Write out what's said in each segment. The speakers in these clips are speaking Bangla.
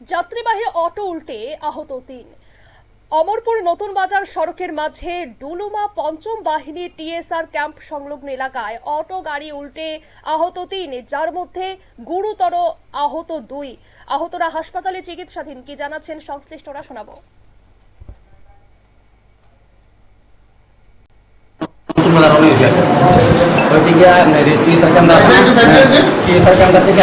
যাত্রীবাহী অটো উল্টে আহত তিন। অমরপুর নতুন বাজার সড়কের মাঝে ডুলুমা পঞ্চম বাহিনী টিএসআর ক্যাম্প সংলগ্ন এলাকায় অটো গাড়ি উল্টে আহত তিন, যার মধ্যে গুরুতর আহত দুই। আহতরা হাসপাতালে চিকিৎসাধীন। কি জানাচ্ছেন সংশ্লিষ্টরা শোনাবো। থেকে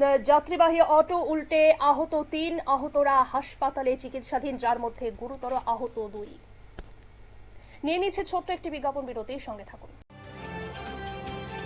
যাত্রীবাহী অটো উল্টে আহত তিন, আহতরা হাসপাতালে চিকিৎসাধীন, যার মধ্যে গুরুতর আহত দুই। নিয়ে নিচ্ছে ছোট্ট একটি বিজ্ঞাপন বিরতির সঙ্গে থাকুন।